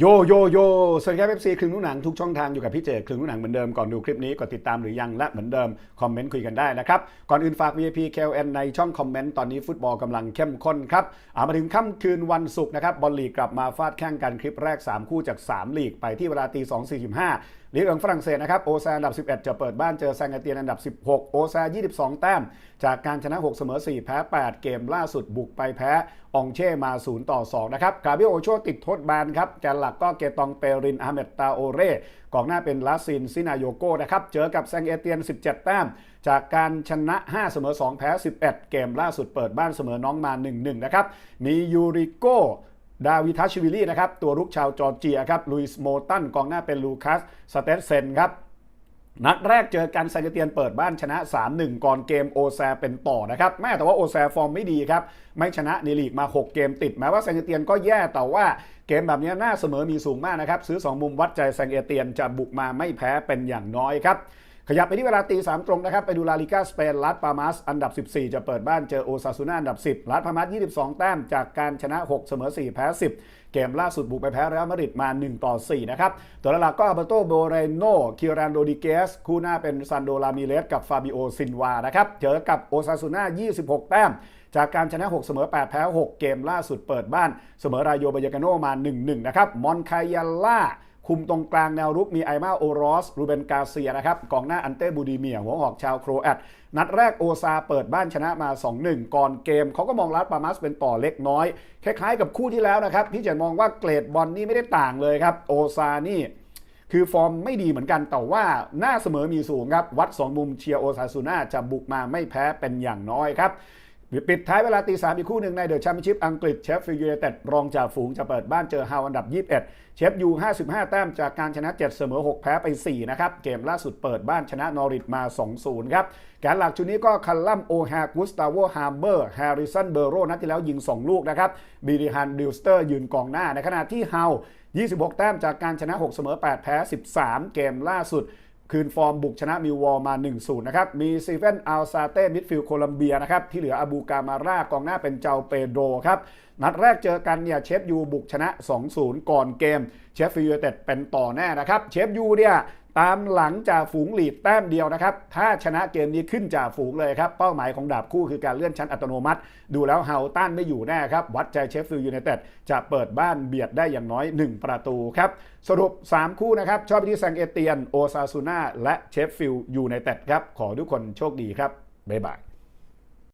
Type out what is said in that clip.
โยโยโยสวัสดีครับเอฟซีครึ่งนุ่งหนังทุกช่องทางอยู่กับพี่เจครึ่งนุ่งหนังเหมือนเดิมก่อนดูคลิปนี้กดติดตามหรือยังและเหมือนเดิมคอมเมนต์คุยกันได้นะครับ ก่อนอื่นฝาก VIP KLN ในช่องคอมเมนต์ตอนนี้ฟุตบอลกำลังเข้มข้นครับอามาถึงค่ำคืนวันศุกร์นะครับบอลลีกกลับมาฟาดแข่งกันคลิปแรก 3 คู่จาก 3 ลีกไปที่เวลาตี2.45ลีกเอิงฝรั่งเศสนะครับโอซาอันดับ 11 จะเปิดบ้านเจอแซงอาเตียนอันดับ 16 โอซา 22 แต้ม จากการชนะ 6 เสมอ 4 แพ้ 8 เกมล่าสุดบุกไปแพ้องเช่มา 0 ต่อ 2 นะครับกาเบรียโอโชติดโทษแบนครับแกนหลักก็เกตองเปรินอาเมตตาโอเร่กองหน้าเป็นลาซินซินาโยโกนะครับ เจอกับแซงเอเตียน 17 แต้ม จากการชนะ 5 เสมอ 2 แพ้ 11 เกมล่าสุดเปิดบ้านเสมอน้องมา 1-1 นะครับ มียูริโกดาวิทัชชิวิลี่นะครับ ตัวรุกชาวจอร์เจียครับลุยส์โมตันกองหน้าเป็นลูคัสสเตตเซนครับ นัดแรกเจอกันไซเกเตียนเปิดบ้านชนะ 3-1 ก่อนเกมโอแซเป็นต่อนะครับ แม้แต่ว่าโอแซฟอร์มไม่ดีครับ ไม่ชนะในลีกมา 6 เกมติด แม้ว่าไซเกเตียนก็แย่แต่ว่าเกมแบบนี้น่าเสมอมีสูงมากนะครับ ซื้อ 2 มุมวัดใจไซเกเตียนจะบุกมาไม่แพ้เป็นอย่างน้อยครับ ขยับไปที่เวลาตีสามตรงนะครับ ไปดูลาลิก้าสเปนลาสปามาสอันดับ 14 จะเปิดบ้านเจอโอซาซูน่าอันดับ 10ลาสปามาส22 แต้มจากการชนะ 6 เสมอ 4 แพ้ 10 เกมล่าสุดบุกไปแพ้เรอัลมาดริดมา 1 ต่อ 4 นะครับ ตัวหลักก็อัลเบโตโบเรโนคิรันโดดิเกส คู่หน้าเป็นซันโดลามิเลสกับฟาบิโอซินวานะครับเจอกับโอซาซูน่า26 แต้มจากการชนะ 6 เสมอ 8 แพ้ 6 เกมล่าสุดเปิดบ้าน เสมอรายโยบายกาโนมา 1-1 นะครับ มอนคายาล่า คุมตรงกลางแนวรุกมีไอมาโอรอส รูเบนกาเซียนะครับกองหน้าอันเต้บูดีเมียหัวหอกชาวโครแอตนัดแรกโอซาเปิดบ้านชนะมา 2-1 ก่อนเกม เขาก็มองลาสปามัสเป็นต่อเล็กน้อย คล้ายๆกับคู่ที่แล้วนะครับ พี่เจนมองว่าเกรดบอลนี่ไม่ได้ต่างเลยครับโอซานี่คือฟอร์มไม่ดีเหมือนกันแต่ว่าหน้าเสมอมีสูงครับ วัด 2 มุมเชียร์โอซาซูน่าจะบุกมาไม่แพ้เป็นอย่างน้อยครับ ปิดท้ายเวลาตีสามอีกคู่หนึ่งในเดอะแชมเปี้ยนชิพอังกฤษเชฟฟิลด์ยูไนเต็ดรองจ่าฝูงจะเปิดบ้านเจอฮาวอันดับ 21 เชฟยู 55 แต้มจากการชนะ 7 เสมอ 6 แพ้ไป 4 นะครับ เกมล่าสุดเปิดบ้านชนะนอริทมา 2-0 ครับแกนหลักชุดนี้ก็คัลลัมโอแฮกุสตาโวฮาร์เบอร์แฮร์ริสันเบอร์โรนัดที่แล้วยิง 2 ลูกนะครับบีริฮันดิลสเตอร์ยืนกองหน้าในขณะที่ฮาว26 แต้มจากการชนะ 6 เสมอ 8 แพ้ 13 เกมล่าสุด คืนฟอร์มบุกชนะมิววอลมา 1-0 นะครับ มีซีเฟนอัลซาเต้มิดฟิลโคลัมเบียนะครับ ที่เหลืออาบูกามาร่ากองหน้าเป็นเจ้าเปโดรครับ นัดแรกเจอกันเนี่ยเชฟยูบุกชนะ 2-0 ก่อนเกม เชฟฟิลด์ยูไนเต็ดเป็นต่อแน่นะครับ เชฟยูเนี่ย ตามหลังจ่าฝูงหลีดแต้มเดียวนะครับ ถ้าชนะเกมนี้ขึ้นจ่าฝูงเลยครับ เป้าหมายของดาบคู่คือการเลื่อนชั้นอัตโนมัติ ดูแล้วเฮาต้านไม่อยู่แน่ครับ วัดใจเชฟฟิลด์ยูไนเต็ดจะเปิดบ้านเบียดได้อย่างน้อย 1 ประตูครับ สรุป 3 คู่นะครับ ชอบที่แซงเอเตียน โอซาซูน่าและเชฟฟิลด์ยูไนเต็ดครับ ขอทุกคนโชคดีครับ บ๊ายบาย